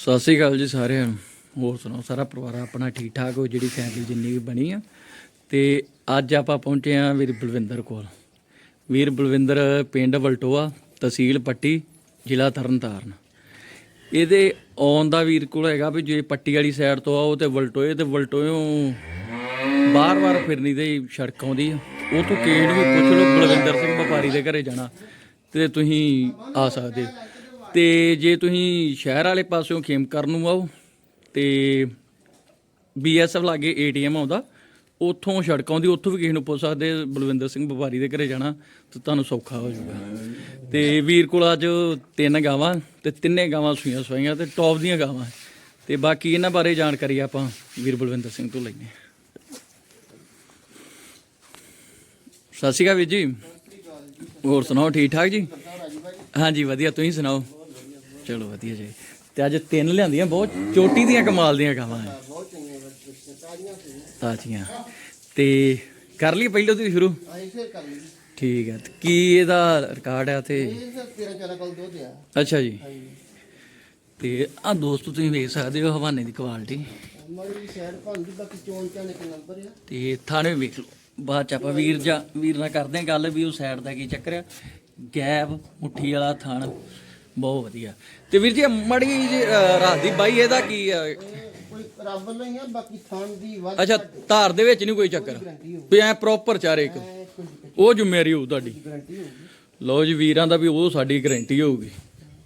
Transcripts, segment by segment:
ਸਤਿ ਸ੍ਰੀ ਅਕਾਲ ਜੀ ਸਾਰਿਆਂ ਨੂੰ। ਹੋਰ ਸੁਣਾਓ, ਸਾਰਾ ਪਰਿਵਾਰ ਆਪਣਾ ਠੀਕ ਠਾਕ ਹੋ? ਜਿਹੜੀ ਫੈਮਿਲੀ ਜਿੰਨੀ ਵੀ ਬਣੀ ਆ। ਤੇ ਅੱਜ ਆਪਾਂ ਪਹੁੰਚੇ ਆ ਵੀਰ ਬਲਵਿੰਦਰ ਕੋਲ। ਵੀਰ ਬਲਵਿੰਦਰ ਪਿੰਡ ਵਲਟੋਆ, ਤਹਿਸੀਲ ਪੱਟੀ, ਜ਼ਿਲ੍ਹਾ ਤਰਨਤਾਰਨ। ਇਹਦੇ ਆਉਣ ਦਾ ਵੀਰ ਕੋਲ ਹੈਗਾ ਵੀ ਜੇ ਪੱਟੀ ਵਾਲੀ ਸਾਈਡ ਤੋਂ ਆਓ ਤੇ ਵਲਟੋਏ, ਤੇ ਵਲਟੋਇਓ ਬਾਰ-ਬਾਰ ਫਿਰਨੀ ਦੇ ਸੜਕ ਆਉਂਦੀ ਆ। ਉਹ ਤੋਂ ਕੇਂਡ ਵੀ ਪੁੱਛ ਲਓ, ਬਲਵਿੰਦਰ ਸਿੰਘ ਵਪਾਰੀ ਦੇ ਘਰੇ ਜਾਣਾ। ਤੇ ਤੁਸੀਂ ਆ ਸਕਦੇ। ਤੇ ਜੇ ਤੁਸੀਂ ਸ਼ਹਿਰ ਵਾਲੇ ਪਾਸਿਓਂ ਖੇਮਕਰਨ ਨੂੰ ਆਓ ਤੇ ਬੀਐਸਐਫ ਲਾਗੇ ਏਟੀਐਮ ਆਉਂਦਾ, ਉੱਥੋਂ ਸੜਕ ਆਉਂਦੀ, ਉੱਥੋਂ ਵੀ ਕਿਸੇ ਨੂੰ ਪੁੱਛ ਸਕਦੇ ਬਲਵਿੰਦਰ ਸਿੰਘ ਵਪਾਰੀ ਦੇ ਘਰੇ ਜਾਣਾ ਤਾਂ ਤੁਹਾਨੂੰ ਸੌਖਾ ਹੋ ਜਾਊਗਾ। ਤੇ ਵੀਰ ਕੋਲ ਅੱਜ ਤਿੰਨ ਗਾਵਾਂ ਤੇ ਤਿੰਨੇ ਗਾਵਾਂ ਸੂਈਆਂ ਸਵਾਈਆਂ ਤੇ ਟੌਪ ਦੀਆਂ ਗਾਵਾਂ। ਤੇ ਬਾਕੀ ਇਹਨਾਂ ਬਾਰੇ ਜਾਣਕਾਰੀ ਆਪਾਂ ਵੀਰ ਬਲਵਿੰਦਰ ਸਿੰਘ ਤੋਂ ਲੈਂਦੇ ਸਤਿ ਸ਼੍ਰੀ ਅਕਾਲ ਵੀਰ ਜੀ। ਹੋਰ ਸੁਣਾਓ, ਠੀਕ ਠਾਕ ਜੀ? ਹਾਂਜੀ, ਵਧੀਆ, ਤੁਸੀਂ ਸੁਣਾਓ? ਚਲੋ ਵਧੀਆ ਜੀ। ਤੇ ਅੱਜ ਤਿੰਨ ਲਿਆਂਦੀਆਂ ਬਹੁਤ ਚੋਟੀ ਦੀਆਂ ਕਮਾਲ ਦੀਆਂ ਗਾਵਾਂ ਹੈ ਬਹੁਤ ਚੰਗੇ ਬੱਚੇ ਤਾਜ਼ੀਆਂ ਸੀ। ਤਾਜ਼ੀਆਂ। ਤੇ ਕਰ ਲਈ ਪਹਿਲੋਂ ਤੁਸੀਂ ਸ਼ੁਰੂ? ਠੀਕ ਹੈ ਕੀ ਇਹਦਾ ਰਿਕਾਰਡ ਹੈ ਤੇ? ਇਹ ਸਰ 13 14 ਕੋਲ ਦੁੱਧ ਆ। ਅੱਛਾ ਜੀ। ਤੇ ਆ ਦੋਸਤੋ ਤੁਸੀਂ ਵੇਖ ਸਕਦੇ ਹੋ ਹਵਾਨੇ ਦੀ ਕੁਆਲਿਟੀ ਆ। ਤੇ ਥਾਣੇ ਵੇਖ ਲਓ ਬਾਅਦ ਚ ਆਪਾਂ ਵੀਰ ਜਾਂ ਵੀਰ ਨਾਲ ਕਰਦੇ ਹਾਂ ਗੱਲ ਵੀ ਉਹ ਸਾਈਡ ਦਾ ਕੀ ਚੱਕਰ ਆ। ਗੈਬ ਮੁੱਠੀ ਵਾਲਾ ਥਣ। ਬਹੁਤ ਵਧੀਆ। ਤੇ ਵੀਰ ਜੀ ਮੜੀ ਜੀ ਰਾਤ ਦੀ ਬਾਈ ਇਹਦਾ ਕੀ ਆ? ਕੋਈ ਰੱਬ ਵੱਲੋਂ ਹੀ ਆ ਬਾਕੀ ਦੀ ਵੱਧ ਅੱਛਾ ਧਾਰ ਦੇ ਵਿੱਚ ਨਹੀਂ ਕੋਈ ਚੱਕਰ? ਵੀ ਐ ਪ੍ਰੋਪਰ ਚਾਰੇ ਇੱਕ। ਉਹ ਜ਼ਿੰਮੇਵਾਰੀ ਹੋਊ ਤੁਹਾਡੀ। ਗਰੰਟੀ ਹੋਊਗੀ। ਲਓ ਜੀ ਵੀਰਾਂ ਦਾ ਵੀ ਉਹ ਸਾਡੀ ਗਾਰੰਟੀ ਹੋਊਗੀ।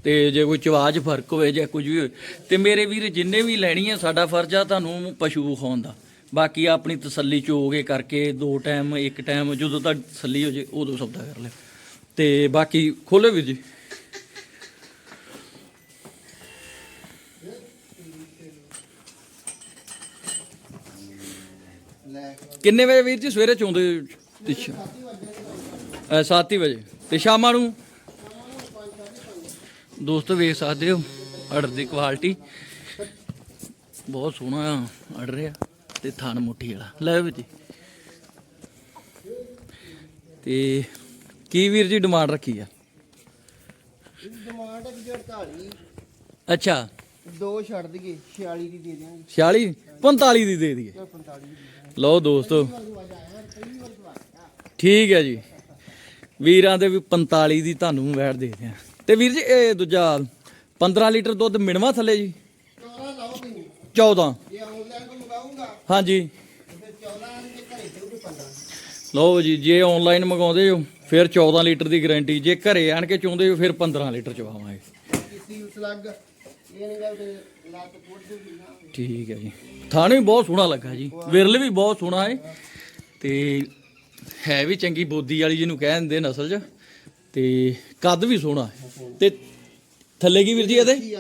ਤੇ ਜੇ ਕੋਈ ਚਵਾਜ ਫ਼ਰਕ ਹੋਵੇ ਜਾਂ ਕੁਝ ਵੀ ਹੋਵੇ ਤੇ ਮੇਰੇ ਵੀਰ ਜਿੰਨੇ ਵੀ ਲੈਣੀ ਹੈ ਸਾਡਾ ਫਰਜ਼ ਆ ਤੁਹਾਨੂੰ ਪਸ਼ੂ ਵਿਖਾਉਣ ਦਾ। ਬਾਕੀ ਆਪਣੀ ਤਸੱਲੀ ਚੋਗੇ ਕਰਕੇ ਦੋ ਟਾਈਮ ਇੱਕ ਟਾਈਮ ਜਦੋਂ ਤੱਕ ਤਸੱਲੀ ਹੋ ਜੇ ਉਦੋਂ ਸੌਦਾ ਕਰ ਲਿਓ। ਤੇ ਬਾਕੀ ਖੋਲੋ ਵੀਰ ਜੀ। ਕਿੰਨੇ ਵਜੇ ਵੀਰ ਜੀ? ਸਵੇਰੇ ਚੋਂਦੇ ਤੇ ਸ਼ਾ- ਅ, ਸੱਤ ਹੀ ਵਜੇ। ਤੇ ਸ਼ਾਮਾਂ ਨੂੰ? ਦੋਸਤੋ ਵੇਖ ਸਕਦੇ ਹੋ ਆਰਡਰ ਦੀ ਕੁਆਲਿਟੀ ਬਹੁਤ ਸੋਹਣਾ ਆਰਡਰ ਆ ਤੇ ਥਣ ਮੁੱਠੀ ਵਾਲਾ। ਲੈ ਵੀਰ ਜੀ। ਤੇ ਕੀ ਵੀਰ ਜੀ ਡਿਮਾਂਡ ਰੱਖੀ ਆ? ਡਿਮਾਂਡ ਹੈ ਕਿ 48 ਅੱਛਾ। ਦੋ ਛੱਡ ਦਈਏ 46 ਦੀ ਦੇ ਦਿਆਂਗੇ। 46 45 ਦੀ ਦੇ ਦਈਏ। ਜਾਂ 45 ਦੀ ਦੇ ਲਓ ਦੋਸਤੋ। ਠੀਕ ਹੈ ਜੀ। ਵੀਰਾਂ ਦੇ ਵੀ 45 ਦੀ ਤੁਹਾਨੂੰ ਵੈਟ ਦੇ ਦਿਆਂ। ਤੇ ਵੀਰ ਜੀ ਇਹ ਦੂਜਾ 15 ਲੀਟਰ ਦੁੱਧ ਮਿਣਵਾ ਥੱਲੇ ਜੀ। 14 ਲਾਓ ਤੁਸੀਂ 14 ਜੇ ਆਨਲਾਈਨ ਤੋਂ ਮੰਗਾਉਂਗਾ ਹਾਂਜੀ। ਤੇ ਫਿਰ 14 ਆਣ ਕੇ ਘਰੇ ਦੇਊਗੇ 15 ਲਓ ਜੀ ਜੇ ਆਨਲਾਈਨ ਮੰਗਾਉਂਦੇ ਹੋ ਫਿਰ 14 ਲੀਟਰ ਦੀ ਗਾਰੰਟੀ। ਜੇ ਘਰੇ ਆਣ ਕੇ ਚਾਹੁੰਦੇ ਹੋ ਫਿਰ 15 ਲੀਟਰ ਚਵਾਵਾਂਗੇ। ਨਾ। ਠੀਕ ਹੈ ਜੀ। ਥਾਣੇ ਵੀ ਬਹੁਤ ਸੋਹਣਾ ਲੱਗਾ ਜੀ। ਵਿਰਲ ਵੀ ਬਹੁਤ ਸੋਹਣਾ ਹੈ। ਤੇ ਹੈ ਵੀ ਚੰਗੀ ਬੋਦੀ ਵਾਲੀ ਜਿਹਨੂੰ ਕਹਿ ਦਿੰਦੇ ਨਸਲ 'ਚ। ਤੇ ਕੱਦ ਵੀ ਸੋਹਣਾ ਹੈ। ਤੇ ਥੱਲੇ ਕੀ ਵੀਰ ਜੀ ਇਹਦੇ?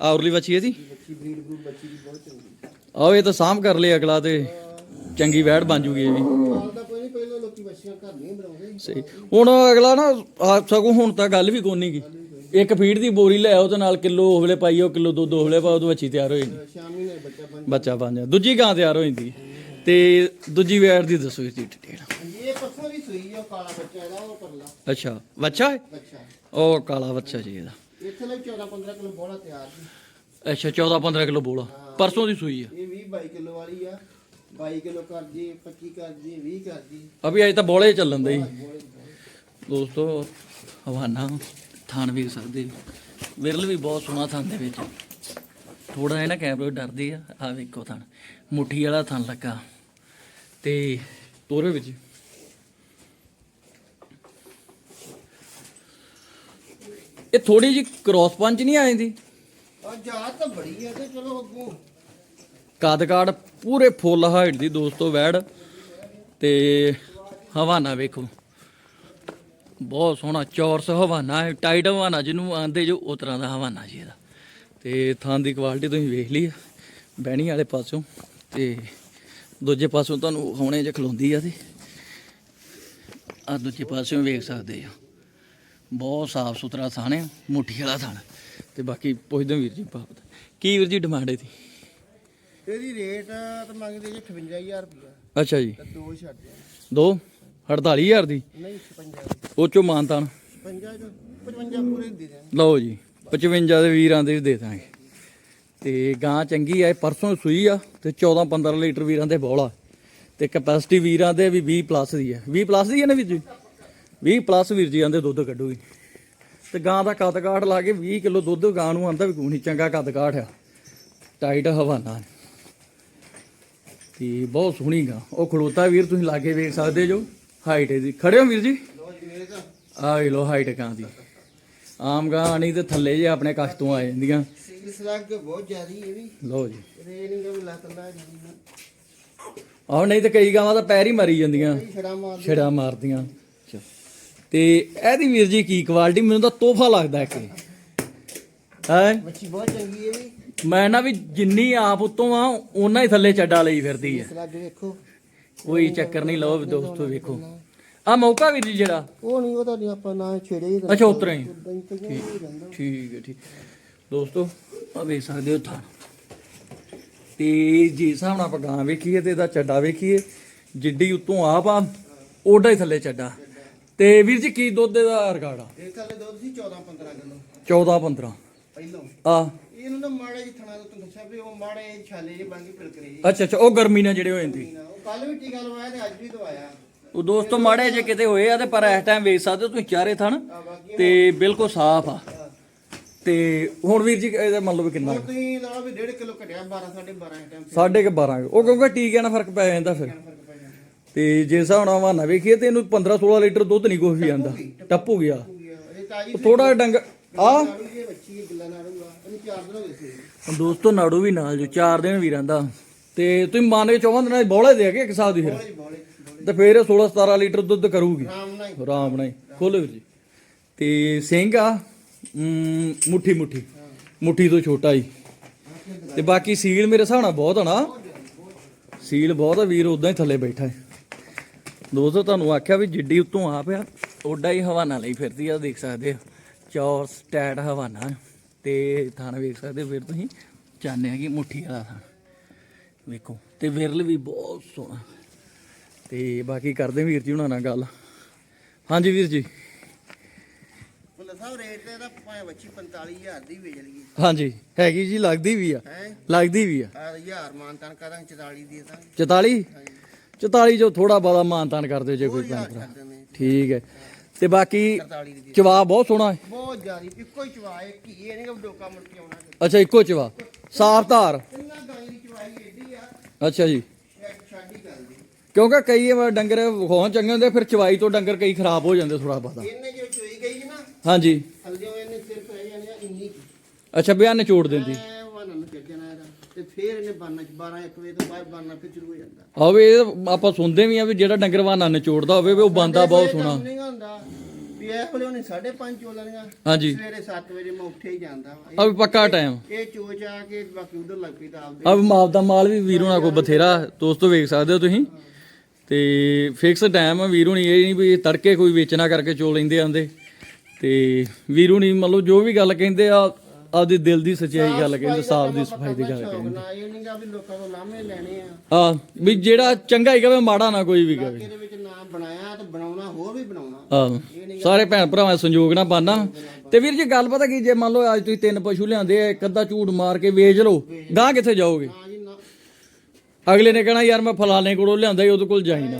ਆਉਰਲੀ ਬੱਚੀ ਇਹਦੀ? ਆਓ ਇਹ ਤਾਂ ਸਾਂਭ ਕਰ ਲਿਆ ਅਗਲਾ ਤੇ ਚੰਗੀ ਵੈੜ ਬਣ ਜੂਗੀ ਇਹ ਵੀ। ਸਹੀ। ਹੁਣ ਅਗਲਾ ਨਾ ਸਗੋਂ ਹੁਣ ਤਾਂ ਗੱਲ ਵੀ ਕੋਨੀ ਗੀ। ਇੱਕ ਫੀਡ ਦੀ ਬੋਰੀ ਲੈ ਆਓ ਤੇ ਨਾਲ ਕਿਲੋ ਹੋਵਲੇ ਪਾਈਓ ਕਿਲੋ ਦੁੱਧ ਹੋਵਲੇ ਪਾਓ ਉਹਦੇ ਬੱਚੀ ਤਿਆਰ ਹੋ ਜਾਂਦੀ। ਸ਼ਾਮੀ ਨੇ ਬੱਚਾ ਬਣ ਬੱਚਾ ਬਣ ਜਾਂਦਾ ਦੂਜੀ ਗਾਂ ਤਿਆਰ ਹੋ ਜਾਂਦੀ। ਤੇ ਦੂਜੀ ਵੈੜ ਦੀ ਦੱਸੋ ਇਸ ਦੀ ਡਿਟੇਲ ਇਹ ਪੱਥਰ ਦੀ ਸੂਈ ਆ ਉਹ ਕਾਲਾ ਬੱਚਾ ਇਹਦਾ ਉਹ ਪਰਲਾ। ਅੱਛਾ ਬੱਚਾ ਹੈ ਬੱਚਾ। ਉਹ ਕਾਲਾ ਬੱਚਾ ਜੀ ਇਹਦਾ। ਇੱਥੇ ਲਈ 14 15 ਕਿਲੋ ਬੋਲਾ ਤਿਆਰ ਜੀ। ਅੱਛਾ 14 15 ਕਿਲੋ ਬੋਲਾ ਪਰਸੋਂ ਦੀ ਸੂਈ ਆ। ਇਹ 20 22 ਕਿਲੋ ਵਾਲੀ ਆ। 22 ਕਿਲੋ ਕਰ ਜੀ 25 ਕਰ ਜੀ 20 ਕਰ ਜੀ ਅਭੀ ਅਜੇ ਤਾਂ ਬੋਲੇ ਚੱਲਣ ਦੇ ਦੋਸਤੋ ਹਵਾਨਾ। ਥਾਨ ਵੀ ਸਕਦੇ ਵਿਰਲ ਵੀ ਬਹੁਤ ਸੋਹਣਾ ਥਾਨ ਦੇ ਵਿੱਚ। ਥੋੜਾ ਜਿਹਾ ਨਾ ਕੈਮਰੇ ਡਰਦੀ ਆ। ਆ ਵੇਖੋ ਥਾਨ ਮੁੱਠੀ ਵਾਲਾ ਥਾਨ ਲੱਗਾ। ਤੇ ਤੋਰੇ ਵਿੱਚ। ਇਹ ਥੋੜੀ ਜੀ ਕ੍ਰੋਸ ਪੰਚ ਨਹੀਂ ਆ ਜਾਂਦੀ? ਆ ਜਾ ਤਾਂ ਬੜੀ ਆ ਤੇ ਚਲੋ ਅੱਗੋਂ। ਕੱਦ ਕਾੜ ਪੂਰੇ ਫੁੱਲ ਹਾਈਟ ਦੀ ਦੋਸਤੋ ਵੈੜ। ਤੇ ਹਵਾਨਾ ਵੇਖੋ। ਬਹੁਤ ਸੋਹਣਾ ਚੌਰਸ ਹਵਾਨਾ ਹੈ ਟਾਈਟ ਹਵਾਨਾ ਜਿਹਨੂੰ ਆਂਦੇ ਜੋ ਉਸ ਤਰ੍ਹਾਂ ਦਾ ਹਵਾਨਾ ਜੀ ਇਹਦਾ। ਤੇ ਥਾਂ ਦੀ ਕੁਆਲਿਟੀ ਤੁਸੀਂ ਵੇਖ ਲਈ ਆ, ਬਹਿਣੀ ਵਾਲੇ ਪਾਸੋਂ ਤੇ ਦੂਜੇ ਪਾਸੋਂ ਤੁਹਾਨੂੰ ਹੁਣੇ ਜੇ ਖਲੋਂਦੀ ਆ ਤੇ ਆ ਦੂਜੇ ਪਾਸਿਓਂ ਵੇਖ ਸਕਦੇ ਆ। ਬਹੁਤ ਸਾਫ਼ ਸੁਥਰਾ ਥਾਣ ਹੈ ਮੁੱਠੀ ਵਾਲਾ ਥਾਣ। ਤੇ ਬਾਕੀ ਪੁੱਛਦੇ ਵੀਰ ਜੀ ਬਾਬਤ ਕੀ ਵੀਰ ਜੀ ਡਿਮਾਂਡ ਇਹਦੀ? ਇਹਦੀ ਰੇਟ ਤਾਂ ਮੰਗਦੇ ਜੀ 58000 ਰੁਪਇਆ ਅੱਛਾ ਜੀ। ਦੋ ਛੱਡ ਦੋ? 48000 ਦੀ। ਨਹੀਂ 56 ਦੀ। ਉਹ ਚੋਂ ਮਾਨਤਾਨ 55 ਚੋਂ 55 ਪੂਰੇ ਦੇ ਦਿਆਂ ਲਓ ਜੀ 55 ਦੇ ਵੀਰਾਂ ਦੇ ਦੇ ਦਾਂਗੇ। ਤੇ ਗਾਂ ਚੰਗੀ ਆ ਇਹ ਪਰਸੋਂ ਸੂਈ ਆ ਤੇ 14 15 ਲੀਟਰ ਵੀਰਾਂ ਦੇ ਬੋਲਾ ਤੇ ਕਪੈਸਿਟੀ ਵੀਰਾਂ ਦੇ ਵੀ 20 ਪਲੱਸ ਦੀ ਹੈ 20 ਪਲੱਸ ਦੀ ਹੈ ਨਾ ਵੀਰ ਜੀ? 20 ਪਲੱਸ ਵੀਰ ਜੀ ਆਂਦੇ ਦੁੱਧ ਕੱਢੂਗੀ ਤੇ ਗਾਂ ਦਾ ਕੱਦ ਕਾਠ ਲਾ ਕੇ 20 ਕਿਲੋ ਦੁੱਧ ਗਾਂ ਨੂੰ ਆਂਦਾ ਵੀ ਕੋਈ ਨਹੀਂ ਚੰਗਾ ਕੱਦ ਕਾਠ ਆ। ਟਾਈਟ ਹਵਾਨਾ। ਤੇ ਬਹੁਤ ਸੋਹਣੀ ਗਾ। ਉਹ ਖੜੋਤਾ ਵੀਰ ਤੁਸੀਂ ਲਾਗੇ ਵੇਖ ਸਕਦੇ ਜੋ। ਹਾਈਟ ਇਹਦੀ ਖੜੇ ਹੋ ਵੀਰ ਜੀ? ਲੋ ਜੀ ਮੇਰੇ ਤਾਂ ਆ ਵੇ ਲੋ ਹਾਈਟ ਕਾਂ ਦੀ। ਆਮ ਗਾਂ ਨਹੀਂ ਤੇ ਥੱਲੇ ਜੇ ਆਪਣੇ ਕੱਖ ਤੋਂ ਆ ਜਾਂਦੀਆਂ ਸੀਲ ਸਲੱਗ ਬਹੁਤ ਜ਼ਿਆਦੀ ਇਹ ਵੀ। ਲੋ ਜੀ। ਰੇ ਨਹੀਂ ਕਿ ਲੱਤ ਲਾ ਜੀ ਆਹ ਨਹੀਂ ਤੇ ਕਈ ਗਾਵਾਂ ਤਾਂ ਪੈਰ ਹੀ ਮਾਰੀ ਜਾਂਦੀਆਂ। ਕਈ ਛੜਾ ਮਾਰ ਛੜਾ ਮਾਰਦੀਆਂ। ਤੇ ਇਹਦੀ ਵੀਰ ਜੀ ਕੀ ਕੁਆਲਿਟੀ ਮੈਨੂੰ ਤਾਂ ਤੋਹਫਾ ਲੱਗਦਾ ਇੱਕ। ਹੈ? ਬੱਚੀ ਬਹੁਤ ਚੰਗੀ ਹੈ ਵੀ। ਮੈਂ ਨਾ ਵੀ ਜਿੰਨੀ ਆਪ ਉਤੋਂ ਆ ਉਹਨਾਂ ਹੀ ਥੱਲੇ ਚੱਡਾ ਲਈ ਫਿਰਦੀ ਹੈ। ਸਲੱਗ ਵੇਖੋ। ਕੋਈ ਚੱਕਰ ਨਹੀਂ ਲਓ ਦੋਸਤੋ ਵੇਖੋ। ਆ ਮੌਕਾ ਵੀਰ ਜੀ ਜਿਹੜਾ। ਉਹ ਨਹੀਂ ਉਹਦਾ ਨਹੀਂ ਆਪਾਂ ਨਾ ਛੇੜੇ ਹੀ ਅੱਛਾ ਉਤਰਾ ਹੀ। ਠੀਕ ਹੈ ਠੀਕ ਦੋਸਤੋ ਆ ਵੇਖ ਸਕਦੇ ਹੋ ਥਾਂ। ਤੇ ਜੇ ਹਿਸਾਬ ਨਾਲ ਆਪਾਂ ਗਾਂ ਵੇਖੀਏ ਤੇ ਇਹਦਾ ਚੱਡਾ ਵੇਖੀਏ ਜਿੱਡੀ ਉਤੋਂ ਆਪ ਆ ਓਡਾ ਹੀ ਥੱਲੇ ਚੱਡਾ। ਤੇ ਵੀਰ ਜੀ ਕੀ ਦੁੱਧ ਦਾ ਰਿਕਾਰਡ ਆ? ਇਹ ਥੱਲੇ ਦੁੱਧ ਸੀ 14 15 ਕਿਲੋ। 14 15 ਪਹਿਲੋਂ। ਆ ਇਹਨੂੰ ਨਾ ਮਾੜੇ ਜਿਹੇ ਥਣਾ ਤੋਂ ਦੱਸਿਆ ਵੀ ਉਹ ਮਾੜੇ ਜਿਹੇ ਛਾਲੇ ਜਿਹੇ ਬਣ ਕੇ ਪਿਲਕਰੇ ਜੀ ਅੱਛਾ ਅੱਛਾ ਉਹ ਗਰਮੀ ਨਾਲ ਜਿਹੜੇ ਹੋ ਜਾਂਦੀ। ਉਹ ਕੱਲ ਵੀ ਟੀਕਾ ਲਵਾਇਆ ਤੇ ਅੱਜ ਵੀ ਦਵਾਇਆ। ਉਹ ਦੋਸਤੋ ਮਾੜੇ ਜੇ ਕਿਤੇ ਹੋਏ ਆ ਤੇ ਪਰ ਇਸ ਟਾਈਮ ਵੇਖ ਸਕਦੇ ਹੋ ਤੁਸੀਂ ਚਾਰੇ ਥਣ। ਤੇ ਬਿਲਕੁਲ ਸਾਫ਼ ਆ। ਤੇ ਹੁਣ ਵੀਰ ਜੀ ਇਹਦਾ ਮਤਲਬ ਕਿੰਨਾ ਹੁਣ ਤੁਸੀਂ ਲਾ ਵੀ 1.5 ਕਿਲੋ ਘਟਿਆ 12 12.5 ਟਾਈਮ ਸਾਢੇ ਕੇ 12 ਉਹ ਕਿਉਂਕਿ ਟੀਕਿਆਂ ਨਾਲ ਫ਼ਰਕ ਪੈ ਜਾਂਦਾ ਫਿਰ। ਫ਼ਰਕ ਪੈ ਜਾਂਦਾ। ਤੇ ਜੇ ਹਿਸਾਬ ਨਾਲ ਹਵਾਨਾ ਵੇਖੀਏ ਤੇ ਇਹਨੂੰ 15 16 ਲੀਟਰ ਦੁੱਧ ਨਹੀਂ ਕੋਈ ਵੀ ਆਂਦਾ। ਟੱਪੂ ਗਿਆ। ਇਹ ਤਾਜੀ ਥੋੜਾ ਡੰਗ ਆ ਹੋ? ਦੋਸਤੋ ਨਾੜੂ ਵੀ ਨਾਲ ਜੋ 4 ਦਿਨ ਵੀ ਰਹਿੰਦਾ। ਤੇ ਤੁਸੀਂ ਮੰਨ ਕੇ ਚੌਵਾਂ ਦਿਨਾਂ ਦੀ ਬੋਲੇ ਦੇ ਕੇ ਇੱਕ ਹਿਸਾਬ ਦੀ ਫਿਰ। ਤੇ ਫਿਰ ਇਹ 16 17 ਲੀਟਰ ਦੁੱਧ ਕਰੂਗੀ। ਰਾਮ ਨਾਲ ਹੀ। ਆਰਾਮ ਨਾਲ ਹੀ। ਖੋਲੋ ਵੀਰ ਜੀ। ਤੇ ਸਿੰਘ ਆ ਮੁੱਠੀ ਮੁੱਠੀ। ਮੁੱਠੀ ਤੋਂ ਛੋਟਾ ਹੀ। ਤੇ ਬਾਕੀ ਸੀਲ ਮੇਰੇ ਹਿਸਾਬ ਨਾਲ ਬਹੁਤ ਆ ਨਾ। ਸੀਲ ਬਹੁਤ ਆ ਵੀਰ ਉਦਾਂ ਹੀ ਥੱਲੇ ਬੈਠਾ ਹੈ। ਦੋਸਤੋ ਤੁਹਾਨੂੰ ਆਖਿਆ ਵੀ ਜਿੱਡੀ ਉਤੋਂ ਆ ਪਿਆ ਓਡਾ ਹੀ ਹਵਾਨਾ ਲਈ ਫਿਰਦੀ ਆ ਦੇਖ ਸਕਦੇ ਹੋ ਚੌਰ ਸਟੈਟ ਹਵਾਨਾ ਤੇ ਥਾਣਾ ਵੇਖ ਸਕਦੇ ਫਿਰ ਤੁਸੀਂ ਚਾਹੁੰਦੇ ਆ ਕਿ ਮੁੱਠੀ ਵਾਲਾ ਥਾਂ ਵੇਖੋ ਤੇ ਵਿਰਲ ਵੀ ਬਹੁਤ ਸੋਹਣਾ। ਤੇ ਬਾਕੀ ਕਰਦੇ ਵੀਰ ਜੀ ਹੁਣਾਂ ਨਾਲ ਗੱਲ। ਹਾਂਜੀ ਵੀਰ ਜੀ। ਬੋਲੇ ਸਾਹਿਬ ਰੇਟ ਤੇ ਇਹਦਾ ਭਾਵੇਂ ਬੱਚੀ 45000 ਦੀ ਵੇਚ ਲਈਏ। ਹਾਂਜੀ ਹੈਗੀ ਜੀ ਲੱਗਦੀ ਵੀ ਆ। ਹੈ? ਲੱਗਦੀ ਵੀ ਆ। ਆ 1000 ਮਾਨਤਾਨ ਕਰਾਂਗੇ 44 ਦੀ ਤਾਂ। 44 ਹਾਂਜੀ। 44 ਜੋ ਥੋੜਾ ਬਾਦਾ ਮਾਨਤਾਨ ਕਰ ਦਿਓ ਜੇ ਕੋਈ ਭੈਣ ਭਰਾ। ਕਰ ਦਿੰਦੇ ਠੀਕ ਹੈ। ਤੇ ਬਾਕੀ 43 ਦੀ ਚਵਾ ਬਹੁਤ ਸੋਹਣਾ ਹੈ। ਬਹੁਤ ਜ਼ਿਆਦੀ ਇੱਕੋ ਹੀ ਚਵਾਏ ਕੀ ਇਹ ਨਹੀਂ ਕਿ ਡੋਕਾ ਮੁੜ ਕੇ ਆਉਣਾ ਅੱਛਾ ਇੱਕੋ ਚਵਾ। ਸਾਫ਼ ਧਾਰ। ਕਿੰਨਾ ਗਾਈ ਦੀ ਚਵਾਈ ਏਡੀ ਆ। ਅੱਛਾ ਜੀ। ਇੱਕ ਛਾਡੀ ਗੱਲ ਦੀ ਕਿਉਂਕਿ ਕਈ ਵਾਰ ਡੰਗਰ ਵਿਖਾਉਣ ਚੰਗੇ ਹੁੰਦੇ ਫਿਰ ਚਵਾਈ ਤੋਂ ਡੰਗਰ ਕਈ ਖਰਾਬ ਹੋ ਜਾਂਦੇ ਥੋੜਾ ਬਾਦਾ ਇਹਨੇ ਜੋ ਚੋਈ ਗਈ ਨਾ ਹਾਂਜੀ। ਹਲਦੇ ਇਹਨੇ ਸਿਰਫ ਇਹ ਜਾਣੇ ਆ ਇੰਨੀ ਕੁ। ਅੱਛਾ ਬਿਆਨ ਨਿਚੋੜ ਦਿੰਦੀ। ਐ ਵਾਨ ਨੂੰ ਚੱਜ ਜਾਣਾ ਇਹਦਾ ਤੇ ਫੇਰ ਇਹਨੇ ਬਾਨਾ 12 1 ਵਜੇ ਤੋਂ ਬਾਅਦ ਬਾਨਾ ਫਿਰ ਸ਼ੁਰੂ ਹੋ ਜਾਂਦਾ। ਆਵੇ ਇਹ ਆਪਾਂ ਸੁਣਦੇ ਵੀ ਆ ਵੀ ਜਿਹੜਾ ਡੰਗਰ ਵਾਨਾ ਨਿਚੋੜਦਾ ਹੋਵੇ ਵੀ ਉਹ ਬੰਦਾ ਬਹੁਤ ਸੋਹਣਾ। ਨਹੀਂ ਹੁੰਦਾ। ਵੀ ਇਹ ਕੋਲੇ ਉਹਨੇ 5:30 ਚੋਲਣੀਆਂ ਹਾਂਜੀ। ਸਵੇਰੇ 7 ਵਜੇ ਮੈਂ ਉੱਠੇ ਹੀ ਜਾਂਦਾ ਵਾ। ਆ ਵੀ ਪੱਕਾ ਟਾਈਮ ਇਹ ਚੋਚ ਆ ਕੇ ਬਾਕੀ ਉਧਰ ਲੱਗ ਪਈ ਤਾਂ ਆਪਦੇ। ਆ ਮਾਪ ਦਾ ਮਾਲ ਵੀ ਵੀਰ ਹੋਣਾ ਕੋ ਬਥੇਰਾ ਦੋਸਤੋ ਵੇਖ ਸਕਦੇ ਹੋ ਤੁਸੀਂ। ਤੇ ਫਿਕਸ ਟਾਈਮ ਆ ਵੀਰ ਹੋਣੀ ਇਹ ਨਹੀਂ ਵੀ ਤੜਕੇ ਕੋਈ ਵੇਚਣਾ ਕਰਕੇ ਚੋ ਲੈਂਦੇ ਆਂਦੇ ਤੇ ਵੀਰ ਹੋਣੀ ਮਤਲਬ ਜੋ ਵੀ ਗੱਲ ਕਹਿੰਦੇ ਆ ਆਪਦੀ ਦਿਲ ਦੀ ਸੱਚਾਈ ਗੱਲ ਕਹਿੰਦੇ ਸਾਫ਼ ਦੀ ਸਫ਼ਾਈ ਦੀ ਗੱਲ ਕਹਿੰਦੇ ਨਾ ਇਹ ਨਹੀਂਗਾ ਵੀ ਲੋਕਾਂ ਤੋਂ ਲਾਮੇ ਲੈਣੇ ਆ। ਆ ਵੀ ਜਿਹੜਾ ਚੰਗਾ ਹੀ ਕਵੇ ਮਾੜਾ ਨਾ ਕੋਈ ਵੀ ਕਵੇ ਇਹਦੇ ਵਿੱਚ ਨਾਮ ਬਣਾਇਆ ਤੇ ਬਣਾਉਣਾ ਹੋਰ ਵੀ ਬਣਾਉਣਾ। ਆ ਸਾਰੇ ਭੈਣ ਭਰਾਵਾਂ ਸੰਯੋਗ ਨਾਲ ਬਾਨਾ ਤੇ ਵੀਰ ਜੀ ਗੱਲ ਪਤਾ ਕੀ ਜੇ ਮੰਨ ਲਓ ਅੱਜ ਤੁਸੀਂ ਤਿੰਨ ਪਸ਼ੂ ਲਿਆਂਦੇ ਆ ਇੱਕ ਅੱਧਾ ਝੂਠ ਮਾਰ ਕੇ ਵੇਚ ਲਓ ਗਾਂ ਕਿੱਥੇ ਜਾਓਗੇ? ਹਾਂ ਨਾ। ਅਗਲੇ ਨੇ ਕਹਿਣਾ ਯਾਰ ਮੈਂ ਫਲਾਣੇ ਕੋਲੋਂ ਲਿਆਂਦਾ ਸੀ ਉਹਦੇ ਕੋਲ ਜਾਈ ਨਾ।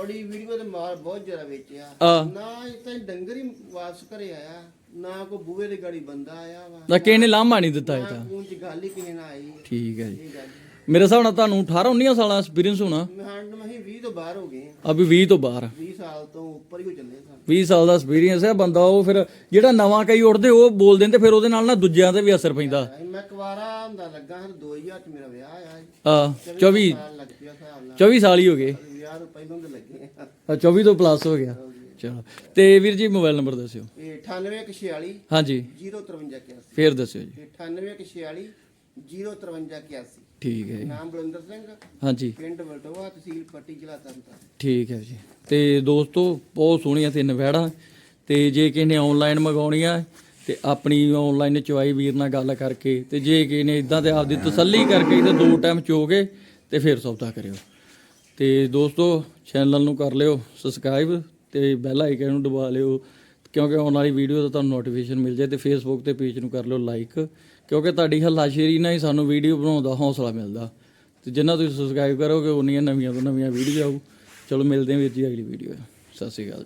ਬੜੀ ਵੀਡੀਓ ਦੇ ਮਾਲ ਬਹੁਤ ਜ਼ਿਆਦਾ ਵੇਚਿਆ। ਆ ਨਾ ਇਤਾਂ ਡੰਗਰ ਹੀ ਵਾਪਸ ਘਰੇ ਆਇਆ ਨਾ ਕੋ ਬੂਹੇ ਦੇ ਗਾੜੀ ਬੰਦਾ ਆਇਆ ਵਾ। ਤਾਂ ਕਿਸੇ ਨੇ ਲਾਮਾ ਨਹੀਂ ਦਿੱਤਾ ਇਹ ਤਾਂ। 'ਚ ਗੱਲ ਹੀ ਕਿਸੇ ਨਾਲ ਆਈ। ਠੀਕ ਹੈ ਜੀ। ਇਹ ਗੱਲ ਮੇਰੇ ਹਿਸਾਬ ਨਾਲ ਤੁਹਾਨੂੰ 18 19 ਸਾਲਾਂ ਐਕਸਪੀਰੀਅੰਸ ਹੋਣਾ। ਮੈਂ ਹਾਂ ਮੈਂ 20 ਤੋਂ ਬਾਹਰ ਹੋ ਗਏ ਆ। ਅਭੀ 20 ਤੋਂ ਬਾਹਰ। 20 ਸਾਲ ਤੋਂ ਉੱਪਰ ਹੀ ਹੋ ਚੱਲੇ ਸਨ। 20 ਸਾਲ ਦਾ ਐਕਸਪੀਰੀਅੰਸ ਹੈ ਬੰਦਾ ਉਹ ਫਿਰ ਜਿਹੜਾ ਨਵਾਂ ਕਈ ਉੱਠਦੇ ਉਹ ਬੋਲ ਦਿੰਦੇ ਫਿਰ ਉਹਦੇ ਨਾਲ ਨਾ ਦੂਜਿਆਂ ਤੇ ਵੀ ਅਸਰ ਪੈਂਦਾ। ਮੈਂ ਕੁਵਾਰਾ ਹੁੰਦਾ ਲੱਗਾ ਹਾਂ 2000 ਚ ਮੇਰਾ ਵਿਆਹ ਆਇਆ ਆ 24 ਸਾਲ ਲੱਗ ਪਿਆ ਹਿਸਾਬ ਨਾਲ। 24 ਸਾਲ ਹੀ ਹੋ ਗਏ। ਵਿਆਹ ਤੋਂ ਪਹਿਲਾਂ ਦੇ ਲੱਗੇ ਆ। ਆ 24 ਤੋਂ ਪਲੱਸ ਹੋ ਗਿਆ। ਚਲੋ। ਤੇ ਵੀਰ ਜੀ ਮੋਬਾਈਲ ਨੰਬਰ ਦੱਸਿਓ। ਇਹ 9846 ਹਾਂਜੀ। 05381 ਫੇਰ ਦੱਸਿਓ ਜੀ। 9846 05381 ਠੀਕ ਹੈ ਜੀ। ਨਾਮ ਬਲਵਿੰਦਰ ਸਿੰਘ। ਹਾਂਜੀ। ਪਿੰਡ ਵਲਟੋਆ ਤਹਿਸੀਲ ਪੱਟੀ ਜ਼ਿਲ੍ਹਾ ਤਰਨਤਾਰਨ। ਠੀਕ ਹੈ ਜੀ। ਤੇ ਦੋਸਤੋ ਬਹੁਤ ਸੋਹਣੀਆਂ ਤਿੰਨ ਵੈੜਾਂ ਤੇ ਜੇ ਕਿਸੇ ਨੇ ਆਨਲਾਈਨ ਮੰਗਾਉਣੀਆਂ ਤੇ ਆਪਣੀ ਆਨਲਾਈਨ ਚੁਆਈ ਵੀਰ ਨਾਲ ਗੱਲ ਕਰਕੇ ਤੇ ਜੇ ਕਿਸੇ ਨੇ ਇਦਾਂ ਤੇ ਆਪਦੀ ਤਸੱਲੀ ਕਰਕੇ ਤੇ ਦੋ ਟਾਈਮ ਚੋਗੇ ਤੇ ਫਿਰ ਸੌਦਾ ਕਰਿਓ। ਤੇ ਦੋਸਤੋ ਚੈਨਲ ਨੂੰ ਕਰ ਲਿਓ ਸਬਸਕ੍ਰਾਈਬ ਤੇ ਬੈਲ ਆਈਕਨ ਨੂੰ ਦਬਾ ਲਿਓ, ਕਿਉਂਕਿ ਆਉਣ ਵਾਲੀ ਵੀਡੀਓ ਦਾ ਤੁਹਾਨੂੰ ਨੋਟੀਫਿਕੇਸ਼ਨ ਮਿਲ ਜਾਏ ਤੇ ਫੇਸਬੁੱਕ ਤੇ ਪੇਜ ਨੂੰ ਕਰ ਲਿਓ ਲਾਈਕ ਕਿਉਂਕਿ ਤੁਹਾਡੀ ਹੱਲਾਸ਼ੇਰੀ ਨਾਲ ਹੀ ਸਾਨੂੰ ਵੀਡੀਓ ਬਣਾਉਣ ਦਾ ਹੌਸਲਾ ਮਿਲਦਾ। ਤੇ ਜਿੰਨਾ ਤੁਸੀਂ ਸਬਸਕ੍ਰਾਈਬ ਕਰੋਗੇ, ਉਨੀਆਂ ਨਵੀਆਂ ਤੋਂ ਨਵੀਆਂ ਵੀਡੀਓ ਆਊ। ਚਲੋ ਮਿਲਦੇ ਹਾਂ ਵੀਰ ਜੀ ਅਗਲੀ ਵੀਡੀਓ ਸਤਿ ਸ਼੍ਰੀ ਅਕਾਲ।